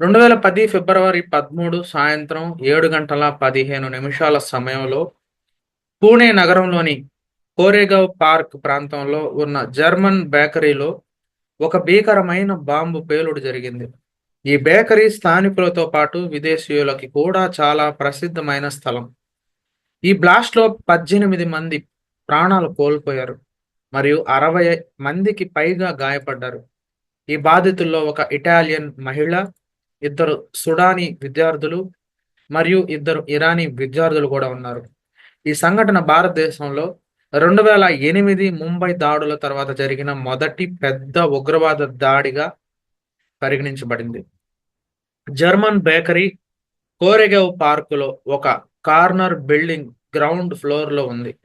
రెండు వేల పది ఫిబ్రవరి పదమూడు సాయంత్రం ఏడు గంటల పదిహేను నిమిషాల సమయంలో పూణే నగరంలోని కోరేగావ్ పార్క్ ప్రాంతంలో ఉన్న జర్మన్ బేకరీలో ఒక భీకరమైన బాంబు పేలుడు జరిగింది. ఈ బేకరీ స్థానికులతో పాటు విదేశీయులకి కూడా చాలా ప్రసిద్ధమైన స్థలం. ఈ బ్లాస్ట్లో పద్దెనిమిది మంది ప్రాణాలు కోల్పోయారు మరియు అరవై మందికి పైగా గాయపడ్డారు. ఈ బాధితుల్లో ఒక ఇటాలియన్ మహిళ ఇద్దరు సుడానీ విద్యార్థులు మరియు ఇద్దరు ఇరానీ విద్యార్థులు కూడా ఉన్నారు. ఈ సంఘటన భారతదేశంలో రెండు వేల ఎనిమిది ముంబై దాడుల తర్వాత జరిగిన మొదటి పెద్ద ఉగ్రవాద దాడిగా పరిగణించబడింది. జర్మన్ బేకరీ కోరెగవ్ పార్కులో ఒక కార్నర్ బిల్డింగ్ గ్రౌండ్ ఫ్లోర్లో ఉంది.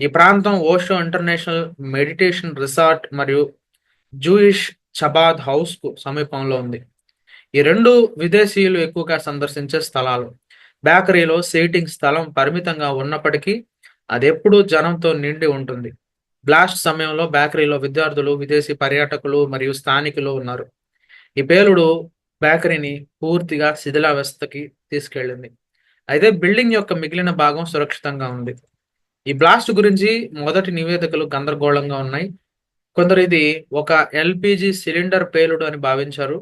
ఈ ప్రాంతం ఓషో ఇంటర్నేషనల్ మెడిటేషన్ రిసార్ట్ మరియు జూయిష్ చబాద్ హౌస్కు సమీపంలో ఉంది. ఈ రెండు విదేశీయులు ఎక్కువగా సందర్శించే స్థలాలు. బేకరీలో సీటింగ్ స్థలం పరిమితంగా ఉన్నప్పటికీ అది ఎప్పుడూ జనంతో నిండి ఉంటుంది. బ్లాస్ట్ సమయంలో బేకరీలో విద్యార్థులు విదేశీ పర్యాటకులు మరియు స్థానికులు ఉన్నారు. ఈ పేలుడు బేకరీని పూర్తిగా శిథిలావస్థకి తీసుకెళ్ళింది. అయితే బిల్డింగ్ యొక్క మిగిలిన భాగం సురక్షితంగా ఉంది. ఈ బ్లాస్ట్ గురించి మొదటి నివేదికలు గందరగోళంగా ఉన్నాయి. కొందరు ఇది ఒక ఎల్పిజి సిలిండర్ పేలుడు అని భావించారు.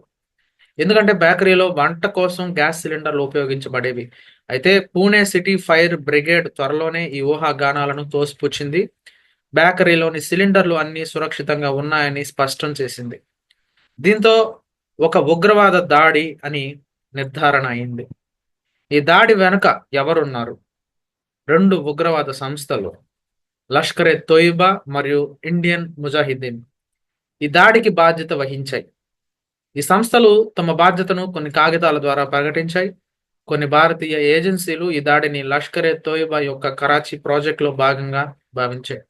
ఎందుకంటే బేకరీలో వంట కోసం గ్యాస్ సిలిండర్లు ఉపయోగించబడేవి. అయితే పూణే సిటీ ఫైర్ బ్రిగేడ్ త్వరలోనే ఈ ఊహాగానాలను తోసిపుచ్చింది. బేకరీలోని సిలిండర్లు అన్ని సురక్షితంగా ఉన్నాయని స్పష్టం చేసింది. దీంతో ఒక ఉగ్రవాద దాడి అని నిర్ధారణ అయింది. ఈ దాడి వెనుక ఎవరున్నారు? రెండు ఉగ్రవాద సంస్థలు లష్కరే తోయిబా మరియు ఇండియన్ ముజాహిద్దీన్ ఈ దాడికి బాధ్యత వహించాయి. ఈ సంస్థలు తమ బాధ్యతను కొన్ని కాగితాల ద్వారా ప్రకటించాయి. కొన్ని భారతీయ ఏజెన్సీలు ఈ దాడిని లష్కరే తోయిబా యొక్క కరాచీ ప్రాజెక్టులో భాగంగా భావించాయి.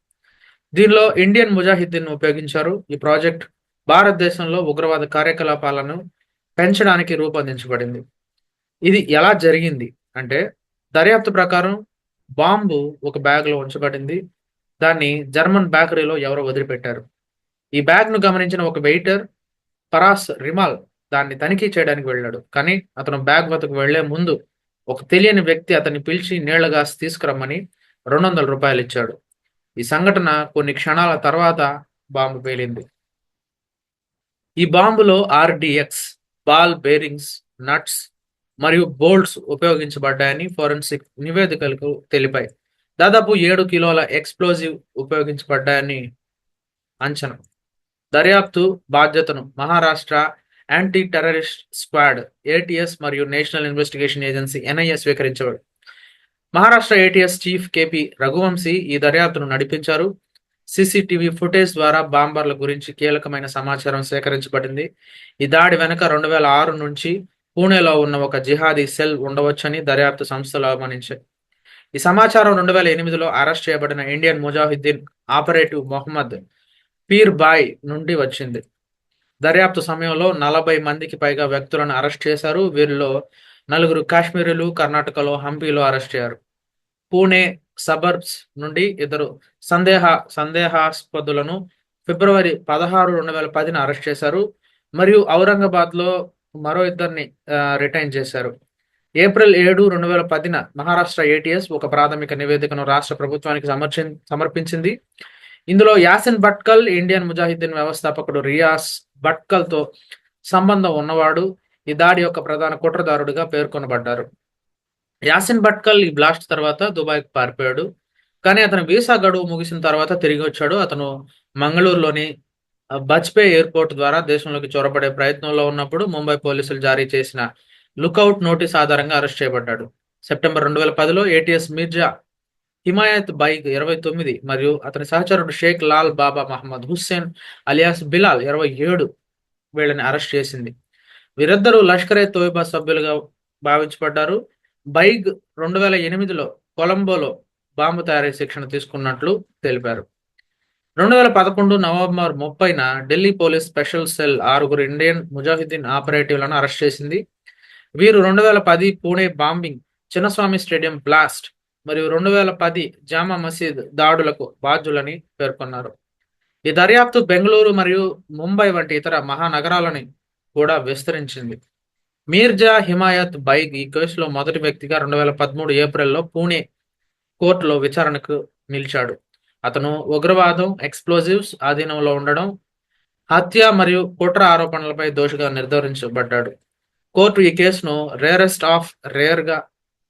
దీనిలో ఇండియన్ ముజాహిద్దీన్ ఉపయోగించారు. ఈ ప్రాజెక్ట్ భారతదేశంలో ఉగ్రవాద కార్యకలాపాలను పెంచడానికి రూపొందించబడింది. ఇది ఎలా జరిగింది అంటే దర్యాప్తు ప్రకారం బాంబు ఒక బ్యాగ్లో ఉంచబడింది. దాన్ని జర్మన్ బేకరీలో ఎవరో వదిలిపెట్టారు. ఈ బ్యాగ్ను గమనించిన ఒక వెయిటర్ పరాస్ రిమాల్ దాన్ని తనిఖీ చేయడానికి వెళ్ళాడు. కానీ అతను బ్యాగ్ వద్దకు వెళ్ళే ముందు ఒక తెలియని వ్యక్తి అతన్ని పిలిచి నీళ్ళ తీసుకురమ్మని రెండు వందల రూపాయలు ఇచ్చాడు. ఈ సంఘటన కొన్ని క్షణాల తర్వాత బాంబు పేలింది. ఈ బాంబులో ఆర్డిఎక్స్ బాల్ బేరింగ్స్ నట్స్ మరియు బోల్ట్స్ ఉపయోగించబడ్డాయని ఫోరెన్సిక్ నివేదికలకు తెలిపాయి. దాదాపు ఏడు కిలోల ఎక్స్ప్లోజివ్ ఉపయోగించబడ్డాయని అంచనా. దర్యాప్తు బాధ్యతను Maharashtra anti terrorist squad ATS మరియు national investigation agency NIA స్వీకరించబడి. Maharashtra ATS chief KP Raghuvanshi ఈ దర్యాప్తును నడిపించారు. సీసీటీవీ ఫుటేజ్ ద్వారా బాంబర్ల గురించి కీలకమైన సమాచారం సేకరించబడింది. ఈ దాడి వెనుక రెండు వేల ఆరు నుంచి పూణేలో ఉన్న ఒక జిహాదీ సెల్ ఉండవచ్చని దర్యాప్తు సంస్థలు అవమానించాయి ఈ సమాచారం రెండు వేల ఎనిమిదిలో అరెస్ట్ చేయబడిన Indian Mujahideen operative Mohammed peer bye నుండి వచ్చింది. దర్యాప్తు సమయంలో నలభై మందికి పైగా వ్యక్తులను అరెస్ట్ చేశారు. వీరిలో నలుగురు కాశ్మీరీలు కర్ణాటకలో హంపీలో అరెస్ట్ అయ్యారు. పూణే సబర్బ్స్ నుండి ఇద్దరు సందేహ సందేహాస్పదులను ఫిబ్రవరి పదహారు రెండు వేల పదిన అరెస్ట్ చేశారు. మరియు ఔరంగాబాద్లో మరో ఇద్దరిని రిటైన్ చేశారు. ఏప్రిల్ ఏడు రెండు వేల పదిన మహారాష్ట్ర ఏటీఎస్ ఒక ప్రాథమిక నివేదికను రాష్ట్ర ప్రభుత్వానికి సమర్చి సమర్పించింది. ఇందులో యాసిన్ భట్కల్ ఇండియన్ ముజాహిద్దీన్ వ్యవస్థాపకుడు రియాస్ భట్కల్తో సంబంధం ఉన్నవాడు ఈ దాడి యొక్క ప్రధాన కుట్రదారుడిగా పేర్కొనబడ్డారు. యాసిన్ భట్కల్ ఈ బ్లాస్ట్ తర్వాత దుబాయ్కి పారిపోయాడు. కానీ అతని వీసా గడువు ముగిసిన తర్వాత తిరిగి వచ్చాడు. అతను మంగళూరులోని బజ్పే ఎయిర్పోర్ట్ ద్వారా దేశంలోకి చొరబడే ప్రయత్నంలో ఉన్నప్పుడు ముంబై పోలీసులు జారీ చేసిన లుకౌట్ నోటీస్ ఆధారంగా అరెస్ట్ చేయబడ్డాడు. సెప్టెంబర్ రెండు వేల పదిలో ఏటీఎస్ మిర్జా హిమాయత్ బైక్ ఇరవై తొమ్మిది మరియు అతని సహచరుడు షేక్ లాల్ బాబా మహమ్మద్ హుస్సేన్ అలియాస్ బిలాల్ ఇరవై ఏడు వీళ్ళని అరెస్ట్ చేసింది. వీరిద్దరూ లష్కరే తోయిబా సభ్యులుగా భావించబడ్డారు. బైగ్ రెండు వేల ఎనిమిదిలో కొలంబోలో బాంబు తయారీ శిక్షణ తీసుకున్నట్లు తెలిపారు. రెండు వేల పదకొండు నవంబర్ ముప్పైన ఢిల్లీ పోలీస్ స్పెషల్ సెల్ ఆరుగురు ఇండియన్ ముజాహిద్దీన్ ఆపరేటివ్లను అరెస్ట్ చేసింది. వీరు రెండు వేల పది Pune bombing Chinnaswamy stadium blast మరియు రెండు వేల పది జామా మసీద్ దాడులకు బాధ్యులని పేర్కొన్నారు. ఈ దర్యాప్తు బెంగళూరు మరియు ముంబై వంటి ఇతర మహానగరాలని కూడా విస్తరించింది. మీర్జా హిమాయత్ బైగ్ ఈ కేసులో మొదటి వ్యక్తిగా రెండు వేల పదమూడు ఏప్రిల్లో పూణే కోర్టులో విచారణకు నిలిచాడు. అతను ఉగ్రవాదం ఎక్స్ప్లోజివ్స్ ఆధీనంలో ఉండడం హత్య మరియు కుట్ర ఆరోపణలపై దోషిగా నిర్ధారించబడ్డాడు. కోర్టు ఈ కేసును రేరెస్ట్ ఆఫ్ రేర్గా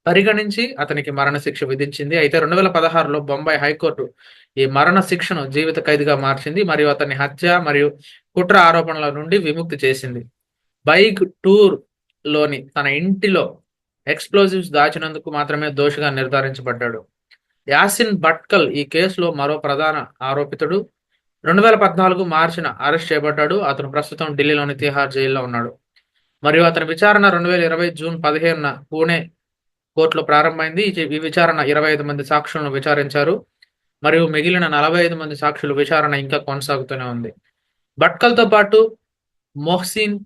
పరిగణించి అతనికి మరణశిక్ష విధించింది. అయితే రెండు వేల పదహారులో బొంబాయి హైకోర్టు ఈ మరణ శిక్షను జీవిత ఖైదుగా మార్చింది. మరియు అతని హత్య మరియు కుట్ర ఆరోపణల నుండి విముక్తి చేసింది. బైక్ టూర్లోని తన ఇంటిలో ఎక్స్ప్లోజివ్స్ దాచినందుకు మాత్రమే దోషిగా నిర్ధారించబడ్డాడు. యాసిన్ భట్కల్ ఈ కేసులో మరో ప్రధాన ఆరోపితుడు. రెండు వేల పద్నాలుగు మార్చిన అరెస్ట్ చేయబడ్డాడు. అతను ప్రస్తుతం ఢిల్లీలోని తిహార్ జైల్లో ఉన్నాడు. మరియు అతని విచారణ రెండు వేల ఇరవై జూన్ పదిహేనున పూణే కోర్టులో ప్రారంభమైంది. ఈ విచారణ ఇరవై ఐదు మంది సాక్షులను విచారించారు. మరియు మిగిలిన నలభై ఐదు మంది సాక్షుల విచారణ ఇంకా కొనసాగుతూనే ఉంది. భట్కల్తో పాటు మొహ్సిన్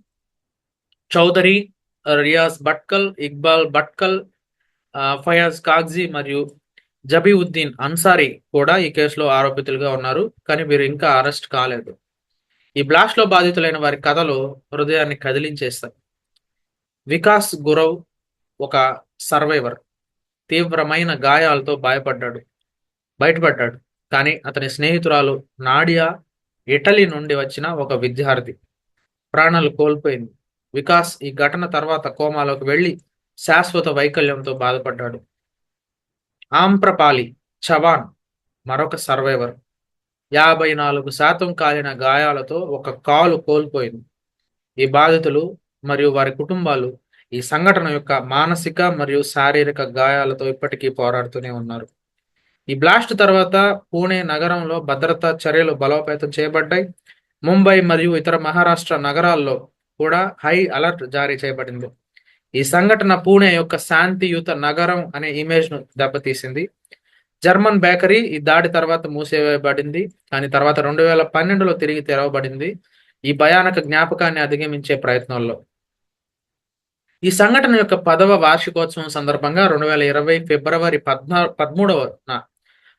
చౌదరి రియాజ్ భట్కల్ ఇక్బాల్ భట్కల్ ఫయాజ్ కాగ్జీ మరియు జబీఉద్దీన్ అన్సారీ కూడా ఈ కేసులో ఆరోపితులుగా ఉన్నారు. కానీ వీరు ఇంకా అరెస్ట్ కాలేదు. ఈ బ్లాస్ట్లో బాధితులైన వారి కథలు హృదయాన్ని కదిలించేస్తాయి. వికాస్ గురవ్ ఒక సర్వైవర్. తీవ్రమైన గాయాలతో భయపడ్డాడు. బయటపడ్డాడు. కానీ అతని స్నేహితురాలు నాడియా ఇటలీ నుండి వచ్చిన ఒక విద్యార్థి. ప్రాణాలు కోల్పోయింది. వికాస్ ఈ ఘటన తర్వాత కోమాలోకి వెళ్ళి శాశ్వత వైకల్యంతో బాధపడ్డాడు. ఆంప్రపాలి చవాన్ మరొక సర్వైవర్. యాభై నాలుగు శాతం కాలిన గాయాలతో ఒక కాలు కోల్పోయింది. ఈ బాధితులు మరియు వారి కుటుంబాలు ఈ సంఘటన యొక్క మానసిక మరియు శారీరక గాయాలతో ఇప్పటికీ పోరాడుతూనే ఉన్నారు. ఈ బ్లాస్ట్ తర్వాత పూణే నగరంలో భద్రతా చర్యలు బలోపేతం చేయబడ్డాయి. ముంబై మరియు ఇతర మహారాష్ట్ర నగరాల్లో కూడా హై అలర్ట్ జారీ చేయబడింది. ఈ సంఘటన పూణే యొక్క శాంతియుత నగరం అనే ఇమేజ్ను దెబ్బతీసింది. జర్మన్ బేకరీ ఈ దాడి తర్వాత మూసివేయబడింది. కానీ తర్వాత రెండు వేల పన్నెండులో తిరిగి తెరవబడింది. ఈ భయానక జ్ఞాపకాన్ని అధిగమించే ప్రయత్నంలో ఈ సంఘటన యొక్క పదవ వార్షికోత్సవం సందర్భంగా రెండు వేల ఇరవై ఫిబ్రవరి పద్నా పదమూడవన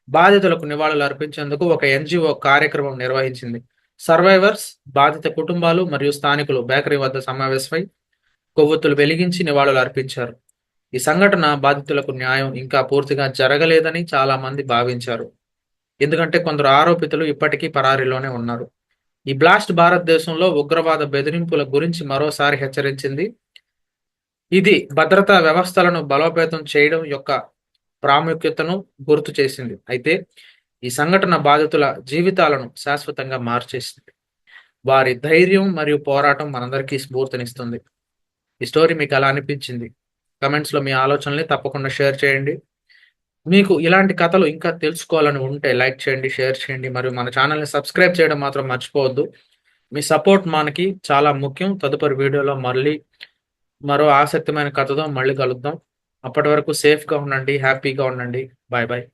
బాధితులకు నివాళులు అర్పించేందుకు ఒక ఎన్జిఓ కార్యక్రమం నిర్వహించింది. సర్వైవర్స్ బాధిత కుటుంబాలు మరియు స్థానికులు బేకరీ వద్ద సమావేశమై కొవ్వొత్తులు వెలిగించి నివాళులు అర్పించారు. ఈ సంఘటన బాధితులకు న్యాయం ఇంకా పూర్తిగా జరగలేదని చాలా మంది భావించారు. ఎందుకంటే కొందరు ఆరోపితులు ఇప్పటికీ పరారీలోనే ఉన్నారు. ఈ బ్లాస్ట్ భారతదేశంలో ఉగ్రవాద బెదిరింపుల గురించి మరోసారి హెచ్చరించింది ఇది భద్రతా వ్యవస్థలను బలోపేతం చేయడం యొక్క ప్రాముఖ్యతను గుర్తు చేసింది. అయితే ఈ సంఘటన బాధితుల జీవితాలను శాశ్వతంగా మార్చేసింది. వారి ధైర్యం మరియు పోరాటం మనందరికీ స్ఫూర్తినిస్తుంది. ఈ స్టోరీ మీకు ఎలా అనిపించింది? కమెంట్స్లో మీ ఆలోచనల్ని తప్పకుండా షేర్ చేయండి. మీకు ఇలాంటి కథలు ఇంకా తెలుసుకోవాలని ఉంటే లైక్ చేయండి షేర్ చేయండి మరియు మన ఛానల్ని సబ్స్క్రైబ్ చేయడం మాత్రం మర్చిపోవద్దు. మీ సపోర్ట్ మనకి చాలా ముఖ్యం. తదుపరి వీడియోలో మళ్ళీ మరో ఆసక్తిమైన కథతో మళ్ళీ కలుద్దాం. అప్పటి వరకు సేఫ్గా ఉండండి హ్యాపీగా ఉండండి. Bye bye